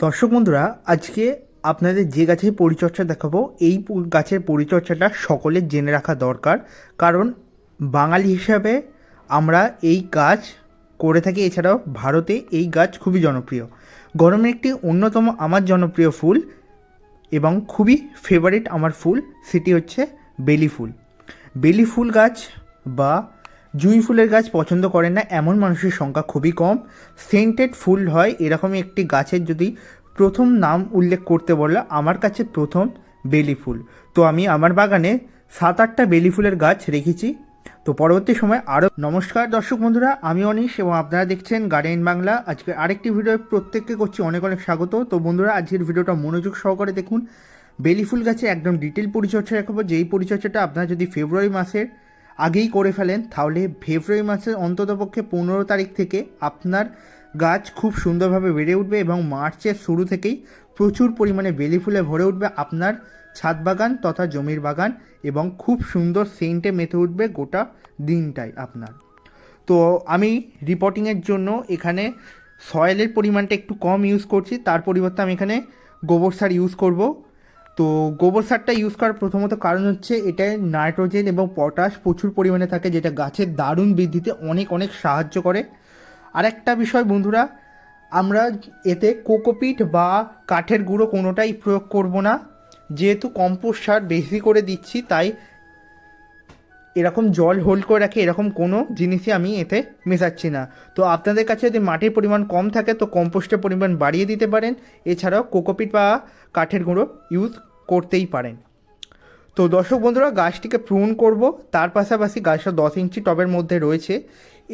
দর্শক বন্ধুরা, আজকে আপনাদের যে গাছের পরিচর্যা দেখাবো, এই গাছের পরিচর্যাটা সকলের জেনে রাখা দরকার। কারণ বাঙালি হিসাবে আমরা এই গাছ করে থাকি, এছাড়াও ভারতে এই গাছ খুবই জনপ্রিয়। গরমের একটি অন্যতম আমার জনপ্রিয় ফুল এবং খুবই ফেভারিট আমার ফুল, সেটি হচ্ছে বেলি ফুল। বেলি ফুল গাছ বা জুঁই ফুলের গাছ পছন্দ করে না, এমন মানুষের সংখ্যা খুবই কম। সেন্টেড ফুল হয়, এরকমই একটি গাছের যদি প্রথম নাম উল্লেখ করতে বললে আমার কাছে প্রথম বেলি ফুল। তো আমি আমার বাগানে সাত আটটা বেলি ফুলের গাছ রেখেছি। তো পরবর্তী সময় আরও নমস্কার দর্শক বন্ধুরা, আমি অনিশ এবং আপনারা দেখছেন গার্ডেন বাংলা। আজকে আরেকটি ভিডিও প্রত্যেককে করছি অনেক অনেক স্বাগত। তো বন্ধুরা, আজকের ভিডিওটা মনোযোগ সহকারে দেখুন। বেলি ফুল গাছে একদম ডিটেল পরিচর্যা রাখব যেই পরিচর্যাটা আপনারা যদি ফেব্রুয়ারি মাসের আগেই করে ফেলেন। তাহলে ফেব্রুয়ারি মাসের অন্ততপক্ষে পনেরো তারিখ থেকে আপনার গাছ খুব সুন্দরভাবে বেড়ে উঠবে এবং মার্চের শুরু থেকেই প্রচুর পরিমাণে বেলি ফুলে ভরে উঠবে আপনার ছাদ বাগান তথা জমির বাগান এবং খুব সুন্দর সেন্টে মেতে উঠবে গোটা দিনটাই আপনার। তো আমি রিপোর্টিংয়ের জন্য এখানে সয়েলের পরিমাণটা একটু কম ইউজ করছি, তার পরিবর্তে আমি এখানে গোবর সার ইউজ করব। তো গোবর সারটা ইউজ করার প্রথমত কারণ হচ্ছে এটায় নাইট্রোজেন এবং পটাশ প্রচুর পরিমাণে থাকে, যেটা গাছের দারুণ বৃদ্ধিতে অনেক অনেক সাহায্য করে। আর একটা বিষয় বন্ধুরা, আমরা এতে কোকোপিট বা কাঠের গুঁড়ো কোনোটাই প্রয়োগ করব না। যেহেতু কম্পোস্ট সার বেশি করে দিচ্ছি, তাই এরকম জল হোল্ড করে রাখে, এরকম কোনো জিনিসই আমি এতে মেশাচ্ছি না। তো আপনাদের কাছে যদি মাটির পরিমাণ কম থাকে, তো কম্পোস্টের পরিমাণ বাড়িয়ে দিতে পারেন। এছাড়াও কোকোপিট বা কাঠের গুঁড়ো ইউজ করতেই পারেন। তো দর্শক বন্ধুরা, গাছটিকে প্রুন করব। তার পাশাপাশি গাছটা দশ ইঞ্চি টবের মধ্যে রয়েছে।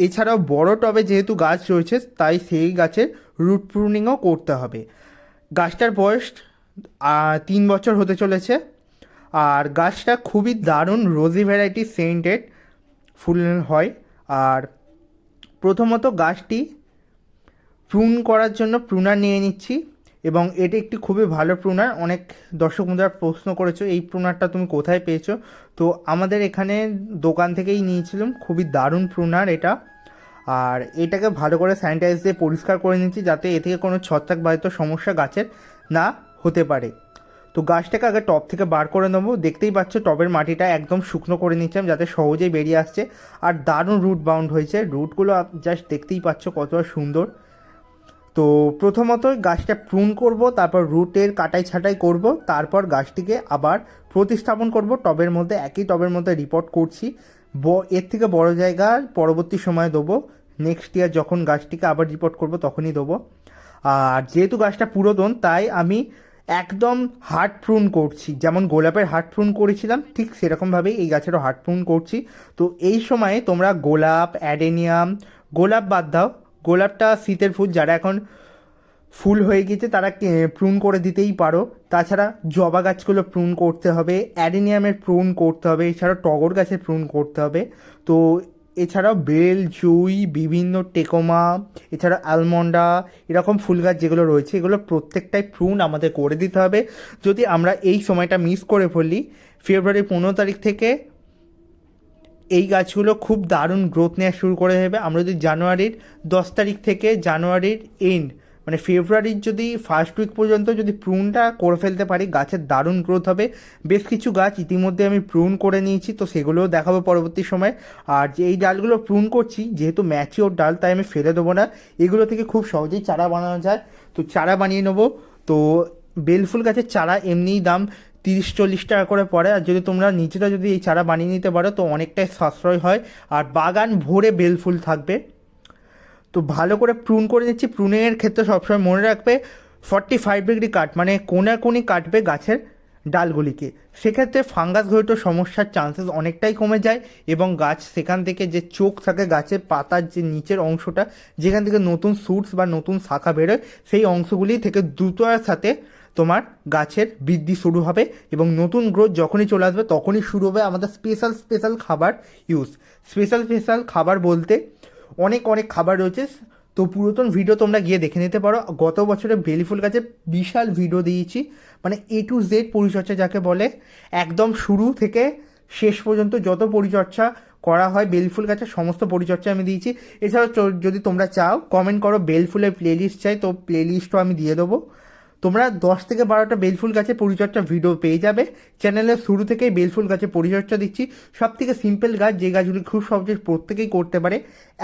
এছাড়াও বড় টবে যেহেতু গাছ রয়েছে, তাই সেই গাছের রুট প্রুনিংও করতে হবে। গাছটার বয়স তিন বছর হতে চলেছে। আর গাছটা খুবই দারুণ রোজি ভ্যারাইটি সেন্টেড ফুল হয়। আর প্রথমত গাছটি প্রুন করার জন্য প্রুনার নিয়ে নিচ্ছি এবং এটি একটি খুবই ভালো প্রুনার অনেক দর্শক বন্ধুরা প্রশ্ন করেছ, এই প্রুনারটা তুমি কোথায় পেয়েছ? তো আমাদের এখানে দোকান থেকেই নিয়েছিলাম, খুবই দারুণ প্রুনার এটা। আর এটাকে ভালো করে স্যানিটাইজ দিয়ে পরিষ্কার করে নিচ্ছি যাতে এ থেকে কোনো ছত্রাক বাহিত সমস্যা গাছের না হতে পারে। তো গাছটাকে আগে টব থেকে বার করে নেব। দেখতেই পাচ্ছ, টবের মাটিটা একদম শুকনো করে নিচ্ছিলাম, যাতে সহজেই বেরিয়ে আসছে। আর দারুণ রুট বাউন্ড হয়েছে। রুটগুলো জাস্ট দেখতেই পাচ্ছ কতটা সুন্দর। তো প্রথমত গাছটা প্রুন করব, তারপর রুটের কাটাই ছাটাই করব, তারপর গাছটিকে আবার প্রতিস্থাপন করব। টবের মধ্যে, একই টবের মধ্যে রিপোর্ট করছি। এর থেকে বড় জায়গা পরবর্তী সময় দেবো। নেক্সট ইয়ার যখন গাছটিকে আবার রিপোর্ট করব, তখনই দেবো। আর যেহেতু গাছটা পুরাতন, তাই আমি একদম হার্ট প্রুন করছি। যেমন গোলাপের হার্ট প্রুন করেছিলাম, ঠিক সেরকমভাবেই এই গাছেরও হার্ট প্রুন করছি। তো এই সময়ে তোমরা গোলাপ, অ্যাডেনিয়াম, গোলাপ বাদ দাও। গোলাপটা শীতের ফুল, যারা এখন ফুল হয়ে গেছে তারা প্রুন করে দিতেই পারো। তাছাড়া জবা গাছগুলো প্রুন করতে হবে, অ্যাডেনিয়ামের প্রুন করতে হবে এছাড়া টগর গাছের প্রুন করতে হবে। তো এছাড়াও বেল, জুই, বিভিন্ন টেকোমা, এছাড়া আলমন্ডা, এরকম ফুল গাছ যেগুলো রয়েছে, এগুলো প্রত্যেকটাই প্রুন আমাদের করে দিতে হবে। যদি আমরা এই সময়টা মিস করে ফেলি ফেব্রুয়ারি পনেরো তারিখ থেকে এই গাছগুলো খুব দারুণ গ্রোথ নেওয়া শুরু করে দেবে। আমরা যদি জানুয়ারির দশ তারিখ থেকে জানুয়ারির এন্ড মানে ফেব্রুয়ারির যদি ফার্স্ট উইক পর্যন্ত যদি প্রুনটা করে ফেলতে পারি, গাছের দারুণ গ্রোথ হবে। বেশ কিছু গাছ ইতিমধ্যে আমি প্রুন করে নিয়েছি, তো সেগুলোও দেখাবো পরবর্তী সময়। আর যে এই ডালগুলো প্রুন করছি, যেহেতু ম্যাচিওর ডাল, তাই আমি ফেলে দেবো না। এগুলো থেকে খুব সহজেই চারা বানানো যায়। তো চারা বানিয়ে নেব। তো বেলফুল গাছের চারা এমনিই দাম তিরিশ, চল্লিশ টাকা করে পড়ে। আর যদি তোমরা নিজেরা যদি এই চারা বানিয়ে নিতে পারো, তো অনেকটাই সাশ্রয় হয়। আর বাগান ভরে বেলফুল থাকবে। তো ভালো করে প্রুন করে নিচ্ছি। প্রুনিংয়ের ক্ষেত্রে সবসময় মনে রাখবে ফর্টি ফাইভ ডিগ্রি কাট মানে কোনাকুনি কাটবে গাছের ডালগুলিকে। সেক্ষেত্রে ফাঙ্গাস ঘটিত সমস্যার চান্সেস অনেকটাই কমে যায় এবং গাছ সেখান থেকে যে চোখ থাকে, গাছের পাতার যে নিচের অংশটা, যেখান থেকে নতুন সুটস বা নতুন শাখা বেরোয়, সেই অংশগুলি থেকে দ্রুততার সাথে তোমার গাছের বৃদ্ধি শুরু হবে এবং নতুন গ্রোথ যখনই চলে আসবে, তখনই শুরু হবে আমাদের স্পেশাল স্পেশাল খাবার ইউজ স্পেশাল স্পেশাল খাবার বলতে অনেক অনেক খাবার রয়েছে। তো পুরাতন ভিডিও তোমরা গিয়ে দেখে নিতে পারো। গত বছরে বেলি ফুল গাছে বিশাল ভিডিও দিয়েছি। মানে এ টু জেড পরিচর্চা যাকে বলে, একদম শুরু থেকে শেষ পর্যন্ত যত পরিচর্চা করা হয় বেলফুল গাছের সমস্ত পরিচর্চা আমি দিয়েছি। এছাড়াও যদি তোমরা চাও কমেন্ট করো বেলফুলের প্লেলিস্ট চাই, তো প্লেলিস্টও আমি দিয়ে দেবো। তোমরা দশ থেকে বারোটা বেলফুল গাছের পরিচর্যা ভিডিও পেয়ে যাবে। চ্যানেলের শুরু থেকেই বেলফুল গাছের পরিচর্যা দিচ্ছি। সব থেকে সিম্পল গাছ যে গাছগুলি খুব সহজে প্রত্যেকেই করতে পারে,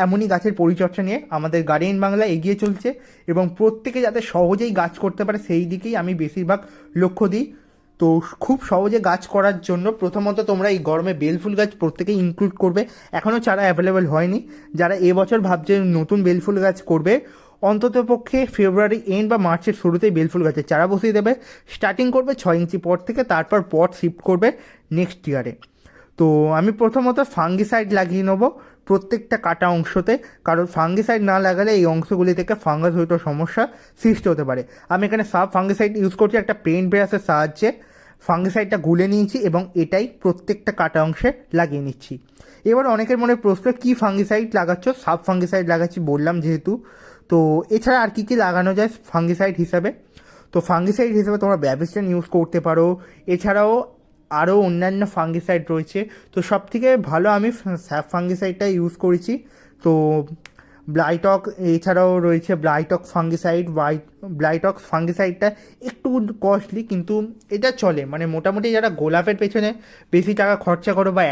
এমনই গাছের পরিচর্যা নিয়ে আমাদের গার্ডিয়ান বাংলা এগিয়ে চলছে এবং প্রত্যেকে যাতে সহজেই গাছ করতে পারে, সেই দিকেই আমি বেশিরভাগ লক্ষ্য দিই। তো খুব সহজে গাছ করার জন্য প্রথমত তোমরা এই গরমে বেলফুল গাছ প্রত্যেকেই ইনক্লুড করবে। এখনও চারা অ্যাভেলেবেল হয়নি। যারা এবছর ভাবছে নতুন বেলফুল গাছ করবে অন্তত পক্ষে ফেব্রুয়ারি এন্ড বা মার্চের শুরুতেই বেলফুল গাছের চারা বসিয়ে দেবে। স্টার্টিং করবে ছয় ইঞ্চি পট থেকে, তারপর পট শিফট করবে নেক্সট ইয়ারে তো আমি প্রথমত ফাঙ্গিসাইড লাগিয়ে নেব প্রত্যেকটা কাটা অংশতে, কারণ ফাঙ্গিসাইড না লাগালে এই অংশগুলি থেকে ফাঙ্গাস হয়তো সমস্যা সৃষ্টি হতে পারে। আমি এখানে সাব ফাঙ্গিসাইড ইউজ করছি একটা পেন্ট ব্রাশের সাহায্যে। ফাঙ্গিসাইডটা গুলে নিয়েছি এবং এটাই প্রত্যেকটা কাটা অংশে লাগিয়ে নিচ্ছি। এবার অনেকের মনে প্রশ্ন, কী ফাঙ্গিসাইড লাগাচ্ছ? সাব ফাঙ্গিসাইড লাগাচ্ছি বললাম যেহেতু। তো এছাড়া আর কী কী লাগানো যায় ফাঙ্গিসাইড হিসাবে? তো ফাঙ্গিসাইড হিসেবে তোমরা ব্যাবিস্টেন ইউজ করতে পারো। এছাড়াও আরও অন্যান্য ফাঙ্গিসাইড রয়েছে। তো সব থেকে ভালো আমি স্যাপ ফাঙ্গিসাইডটা ইউজ করেছি। তো ব্লাইটক এছাড়াও রয়েছে ব্লাইটক ফাঙ্গিসাইড হোয়াইট ব্লাইটক ফাঙ্গিসাইডটা একটু কস্টলি কিন্তু এটা চলে। মানে মোটামুটি যারা গোলাপের পেছনে বেশি টাকা খরচা করো বা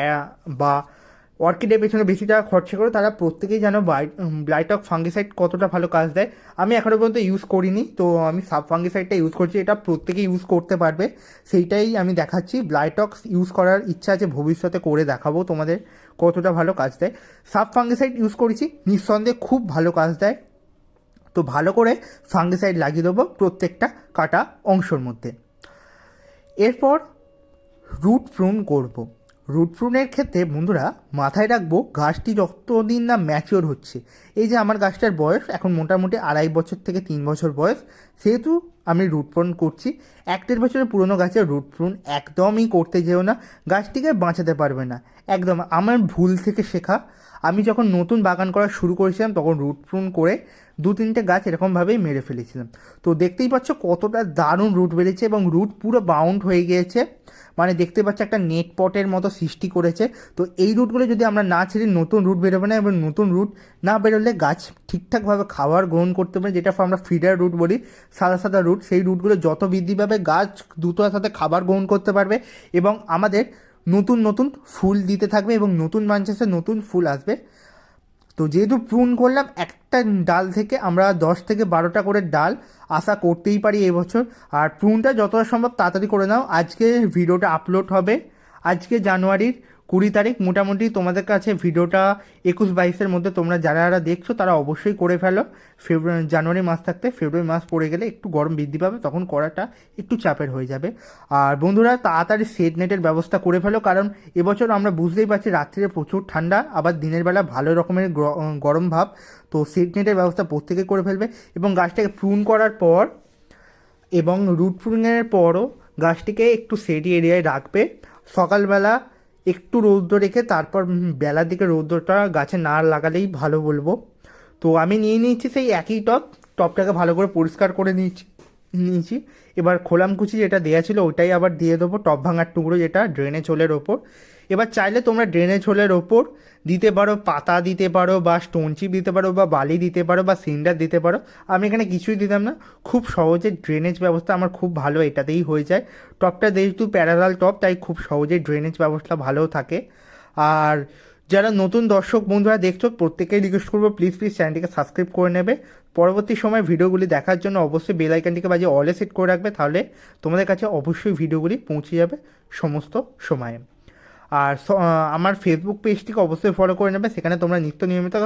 বা অর্কিডের পেছনে বেশি টাকা খরচা করে তারা প্রত্যেকেই জানো ব্লাইটক ফাঙ্গিসাইড কতটা ভালো কাজ দেয়। আমি এখনও পর্যন্ত ইউজ করিনি, তো আমি সাব ফাঙ্গিসাইডটা ইউজ করছি, এটা প্রত্যেকে ইউজ করতে পারবে। সেইটাই আমি দেখাচ্ছি ব্লাইটক্স ইউজ করার ইচ্ছা আছে, ভবিষ্যতে করে দেখাবো তোমাদের কতটা ভালো কাজ দেয়। সাব ফাঙ্গিসাইড ইউজ করেছি, নিঃসন্দেহে খুব ভালো কাজ দেয়। তো ভালো করে ফাঙ্গিসাইড লাগিয়ে দেবো প্রত্যেকটা কাটা অংশের মধ্যে। এরপর রুট প্রুন করব। রুট প্রুনের ক্ষেত্রে বন্ধুরা মাথায় রাখব, গাছটি যতদিন না ম্যাচিওর হচ্ছে। এই যে আমার গাছটার বয়স এখন মোটামুটি আড়াই বছর থেকে তিন বছর বয়স, সেহেতু আমি রুট করছি। এক দেড় বছরের পুরনো গাছের রুট প্রুন একদমই করতে যেও না, গাছটিকে বাঁচাতে পারবে না। একদম, আমার ভুল থেকে শেখা। আমি যখন নতুন বাগান করা শুরু করেছিলাম, তখন রুট করে দু তিনটে গাছ এরকমভাবেই মেরে ফেলেছিলাম। তো দেখতেই পাচ্ছ কতটা দারুণ রুট বেড়েছে এবং রুট পুরো বাউন্ড হয়ে গিয়েছে। মানে দেখতে পাচ্ছ একটা নেট পটের মতো সৃষ্টি করেছে। তো এই রুটগুলো যদি আমরা না ছেড়ে নতুন রুট বেরোবে না এবং নতুন রুট না বেরোলে গাছ ঠিকঠাকভাবে খাবার গ্রহণ করতে পারে, যেটা আমরা ফিডার রুট বলি, সাদা সাদা রুট সেই রুটগুলো যত বৃদ্ধি পাবে গাছ দ্রুততার সাথে খাবার গ্রহণ করতে পারবে এবং আমাদের নতুন নতুন ফুল দিতে থাকবে এবং নতুন ব্রাঞ্চেসে নতুন ফুল আসবে। তো যেহেতু প্রুন করলাম একটা ডাল থেকে আমরা দশ থেকে বারোটা করে ডাল আশা করতেই পারি এবছর আর প্রুনটা যতটা সম্ভব তাড়াতাড়ি করে নাও। আজকে ভিডিওটা আপলোড হবে। আজকে জানুয়ারির কুড়ি তারিখ। মোটামুটি তোমাদের কাছে ভিডিওটা একুশ বাইশের মধ্যে তোমরা যারা যারা দেখছ তারা অবশ্যই করে ফেলো। ফেব্রুয়ারি, জানুয়ারি মাস থাকতে ফেব্রুয়ারি মাস পড়ে গেলে একটু গরম বৃদ্ধি পাবে, তখন করাটা একটু চাপের হয়ে যাবে। আর বন্ধুরা, তাড়াতাড়ি সেট নেটের ব্যবস্থা করে ফেলো, কারণ এবছর আমরা বুঝতেই পারছি রাত্রিরে প্রচুর ঠান্ডা, আবার দিনের বেলা ভালো রকমের গ্র- গরম ভাব। তো সেট নেটের ব্যবস্থা প্রত্যেকে করে ফেলবে এবং গাছটাকে প্রুন করার পর এবং রুট প্রুনের পরও গাছটিকে একটু সেডি এরিয়ায় রাখবে। সকালবেলা একটু রৌদ্র রেখে তারপর বেলার দিকে রৌদ্রটা গাছে না লাগালেই ভালো বলব। তো আমি নিয়ে নিয়েছি সেই একই টপ টপটাকে ভালো করে পরিষ্কার করে নিয়েছি। নিয়েছি। এবার খোলামকুচি যেটা দেওয়া ছিল, ওটাই আবার দিয়ে দেবো। টপ ভাঙার টুকরো যেটা ড্রেনেজ হোলের ওপর। এবার চাইলে তোমরা ড্রেনেজ হোলের ওপর দিতে পারো, পাতা দিতে পারো, বা স্টোন চিপ দিতে পারো, বা বালি দিতে পারো, বা সিন্ডার দিতে পারো। আমি এখানে কিছুই দিতাম না। খুব সহজে ড্রেনেজ ব্যবস্থা আমার খুব ভালো, এটাতেই হয়ে যায়। টপটা যেহেতু প্যারালাল টপ তাই খুব সহজেই ড্রেনেজ ব্যবস্থা ভালো থাকে। আর যারা নতুন দর্শক বন্ধুরা দেখছ, প্রত্যেকেই রিকোয়েস্ট করব প্লিজ প্লিজ চ্যানেলটিকে সাবস্ক্রাইব করে নেবে। পরবর্তী সময় ভিডিওগুলি দেখার জন্য অবশ্যই বেল আইকনটিকে বাজিয়ে অলে সেট করে রাখবে, তাহলে তোমাদের কাছে অবশ্যই ভিডিওগুলি পৌঁছে যাবে সমস্ত সময়ে। আর আমার ফেসবুক পেজটিকে অবশ্যই ফলো করে নেবে, সেখানে তোমরা নিত্য নিয়মিত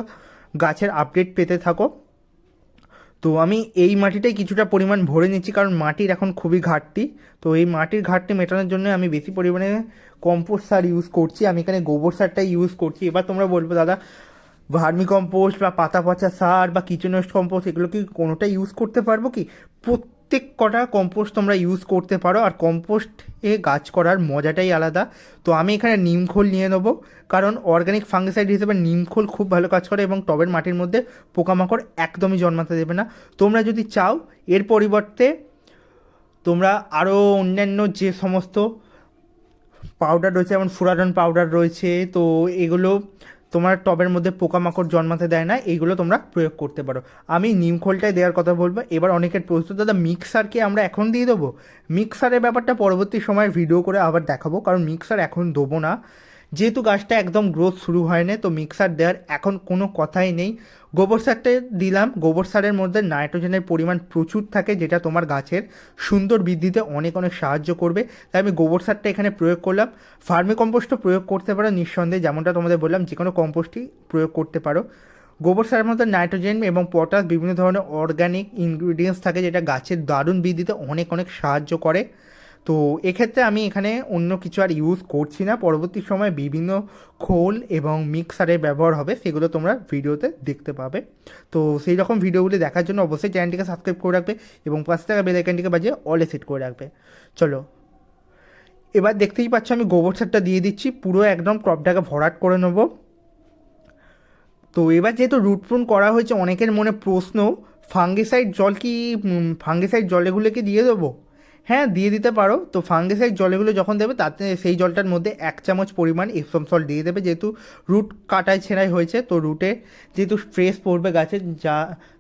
গাছের আপডেট পেতে থাকো। তো আমি এই মাটিটাই কিছুটা পরিমাণ ভরে নিচ্ছি, কারণ মাটির এখন খুবই ঘাটতি। তো এই মাটির ঘাটতি মেটানোর জন্য আমি বেশি পরিমাণে কম্পোস্ট সার ইউজ করছি। আমি এখানে গোবর সারটাই ইউজ করছি। এবার তোমরা বলব, দাদা, ভার্মি কম্পোস্ট বা পাতা পচা সার বা কিচেন ওয়েস্ট কম্পোস্ট এগুলো কি কোনোটা ইউজ করতে পারব কি? প্রত্যেক কটা কম্পোস্ট তোমরা ইউজ করতে পারো, আর কম্পোস্ট এ গাছ করার মজাটাই আলাদা। তো আমি এখানে নিমখোল নিয়ে নেব, কারণ অর্গানিক ফাঙ্গিসাইড হিসেবে নিমখোল খুব ভালো কাজ করে এবং টবের মাটির মধ্যে পোকামাকড় একদমই জন্মাতে দেবে না। তোমরা যদি চাও, এর পরিবর্তে তোমরা আরও অন্যান্য যে সমস্ত পাউডার রয়েছে, যেমন ফুরাডন পাউডার রয়েছে, তো এগুলো তোমার টবের মধ্যে পোকামাকড় জন্মাতে দেয় না, এইগুলো তোমরা প্রয়োগ করতে পারো। আমি নিম খোলটাই দেওয়ার কথা বলব। এবার অনেকের প্রস্তুত দাদা, মিক্সারকে আমরা এখন দিয়ে দেবো? মিক্সারের ব্যাপারটা পরবর্তী সময় ভিডিও করে আবার দেখাবো, কারণ মিক্সার এখন দেবো না। যেহেতু গাছটা একদম গ্রোথ শুরু হয়নি, তো মিক্সার দেওয়ার এখন কোনো কথাই নেই। গোবর সারটা দিলাম, গোবর সারের মধ্যে নাইট্রোজেনের পরিমাণ প্রচুর থাকে, যেটা তোমার গাছের সুন্দর বৃদ্ধিতে অনেক অনেক সাহায্য করবে। তাই আমি গোবর সারটা এখানে প্রয়োগ করলাম। ফার্মি কম্পোস্টও প্রয়োগ করতে পারো নিঃসন্দেহে, যেমনটা তোমাদের বললাম যে কোনো কম্পোস্টই প্রয়োগ করতে পারো। গোবর সারের মধ্যে নাইট্রোজেন এবং পটাশ বিভিন্ন ধরনের অর্গানিক ইনগ্রিডিয়েন্টস থাকে, যেটা গাছের দারুণ বৃদ্ধিতে অনেক অনেক সাহায্য করে। তো এক্ষেত্রে আমি এখানে অন্য কিছু আর ইউজ করছি না। পরবর্তী সময় বিভিন্ন খোল এবং মিক্সারের ব্যবহার হবে, সেগুলো তোমরা ভিডিওতে দেখতে পাবে। তো সেই রকম ভিডিওগুলি দেখার জন্য অবশ্যই চ্যানেলটিকে সাবস্ক্রাইব করে রাখবে এবং পাশে থাকা বেল আইকনটিকে বাজিয়ে অলে সেট করে রাখবে। চলো, এবার দেখতেই পাচ্ছ আমি গোবর সারটা দিয়ে দিচ্ছি, পুরো একদম ক্রপটাকে ভরাট করে নেব। তো এবার যেহেতু রুট প্রুন করা হয়েছে, অনেকের মনে প্রশ্ন ফাঙ্গিসাইড জল কি ফাঙ্গিসাইড জলেগুলো কি দিয়ে দেবো? হ্যাঁ দিয়ে দিতে পারো। তো ফাঙ্গিসাইড জলগুলো যখন দেবে, তাতে সেই জলটার মধ্যে এক চামচ পরিমাণ এপসম সল্ট দিয়ে দেবে। যেহেতু রুট কাটায় ছেঁড়াই হয়েছে, তো রুটে যেহেতু স্ট্রেস পড়বে গাছে, যা,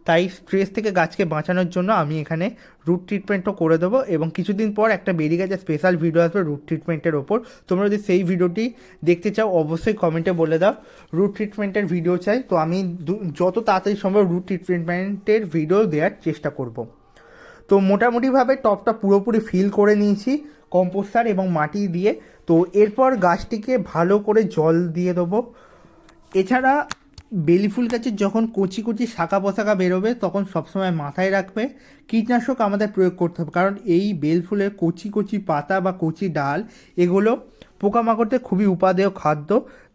তাই স্ট্রেস থেকে গাছকে বাঁচানোর জন্য আমি এখানে রুট ট্রিটমেন্টও করে দেবো। এবং কিছুদিন পর একটা বেরিয়ে গেছে স্পেশাল ভিডিও আসবে রুট ট্রিটমেন্টের ওপর। তোমরা যদি সেই ভিডিওটি দেখতে চাও, অবশ্যই কমেন্টে বলে দাও রুট ট্রিটমেন্টের ভিডিও চাই। তো আমি যত তাড়াতাড়ি সম্ভব রুট ট্রিটমেন্টের ভিডিও দেওয়ার চেষ্টা করব। তো মোটামুটিভাবে টপটা পুরোপুরি ফিল করে নিয়েছি কম্পোস্ট সার এবং মাটি দিয়ে। তো এরপর গাছটিকে ভালো করে জল দিয়ে দেবো। এছাড়া বেলি ফুল গাছের যখন কচি কচি শাখা পোশাকা বেরোবে, তখন সবসময় মাথায় রাখবে। কীটনাশক আমাদের প্রয়োগ করতে হবে, কারণ এই বেল ফুলের কচি কচি পাতা বা কচি ডাল, এগুলো পোকামাকড়দের খুবই উপাদেয় খাদ্য।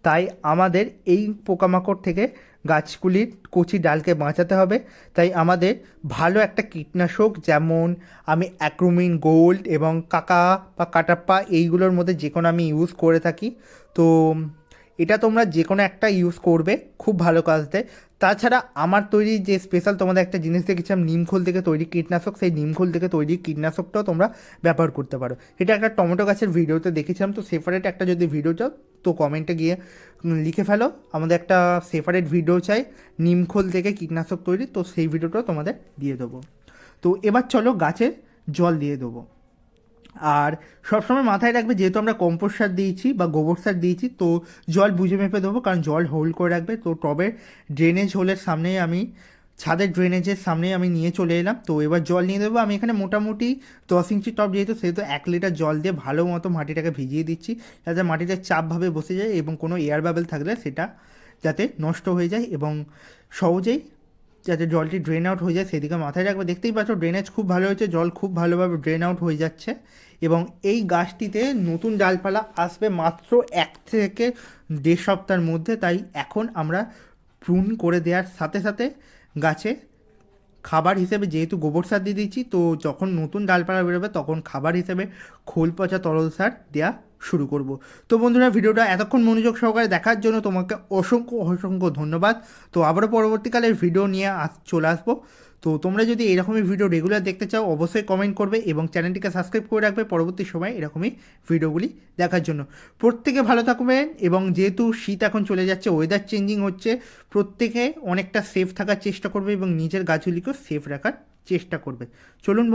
তাই আমাদের এই পোকামাকড় থেকে গাছগুলির কচি ডালকে বাঁচাতে হবে। তাই আমাদের ভালো একটা কীটনাশক যেমন আমি অ্যাক্রোমিন, গোল্ড এবং কাকা বা কাটাপ্পা এইগুলোর মধ্যে যে কোনো আমি ইউজ করে থাকি। তো এটা তোমরা যে কোনো একটা ইউজ করবে, খুব ভালো কাজ দেয়। তাছাড়া আমার তৈরি যে স্পেশাল তোমাদের একটা জিনিস দেখেছিলাম নিমখোল থেকে তৈরি কীটনাশক, সেই নিমখোল থেকে তৈরি কীটনাশকটাও তোমরা ব্যবহার করতে পারো। এটা একটা টমেটো গাছের ভিডিওতে দেখেছিলাম, তো সেপারেট একটা যদি ভিডিও চাও তো কমেন্টে গিয়ে লিখে ফেলো। আমাদের একটা সেপারেট ভিডিও চাই নিমখোল থেকে কীটনাশক তৈরি, তো সেই ভিডিওটাও তোমাদের দিয়ে দেবো। তো এবার চলো গাছে জল দিয়ে দেবো। আর সবসময় মাথায় রাখবে, যেহেতু আমরা কম্পোস্ট সার দিয়েছি বা গোবর সার দিয়েছি, তো জল বুঝে মেপে দেবো, কারণ জল হোল্ড করে রাখবে। তো টবের ড্রেনেজ হোলের সামনেই আমি ছাদের ড্রেনেজের সামনেই আমি নিয়ে চলে এলাম। তো এবার জল নিয়ে দেবো আমি এখানে মোটামুটি দশ ইঞ্চি টপ যেহেতু, সেহেতু এক লিটার জল দিয়ে ভালো মতো মাটিটাকে ভিজিয়ে দিচ্ছি। যাতে মাটিটা চাপভাবে বসে যায় এবং কোনো এয়ার বাবেল থাকলে সেটা যাতে নষ্ট হয়ে যায় এবং সহজেই যাতে জলটি ড্রেন আউট হয়ে যায় সেদিকে মাথায় রাখবে। দেখতেই পাচ্ছ ড্রেনেজ খুব ভালো হয়েছে, জল খুব ভালোভাবে ড্রেন আউট হয়ে যাচ্ছে এবং এই গাছটিতে নতুন ডালপালা আসবে মাত্র এক থেকে দেড় সপ্তাহের মধ্যে। তাই এখন আমরা প্রুন করে দেওয়ার সাথে সাথে গাছে খাবার হিসেবে যেহেতু গোবর সার দিয়ে দিচ্ছি, তো যখন নতুন ডালপালা বেরোবে তখন খাবার হিসেবে খোল পচা তরল সার দেওয়া শুরু করব। তো বন্ধুরা, ভিডিওটা এতক্ষণ মনোযোগ সহকারে দেখার জন্য তোমাকে অসংখ্য অসংখ্য ধন্যবাদ। তো আবারও পরবর্তীকালে ভিডিও নিয়ে আস চলে আসব। তো তোমরা যদি এরকমই ভিডিও রেগুলার দেখতে চাও, অবশ্যই কমেন্ট করবে এবং চ্যানেলটিকে সাবস্ক্রাইব করে রাখবে পরবর্তী সময় এরকমই ভিডিওগুলি দেখার জন্য। প্রত্যেকে ভালো থাকবেন এবং যেহেতু শীত এখন চলে যাচ্ছে ওয়েদার চেঞ্জিং হচ্ছে, প্রত্যেকে অনেকটা সেফ থাকার চেষ্টা করবে এবং নিজের গাছগুলিকেও সেফ রাখার চেষ্টা করবে। চলুন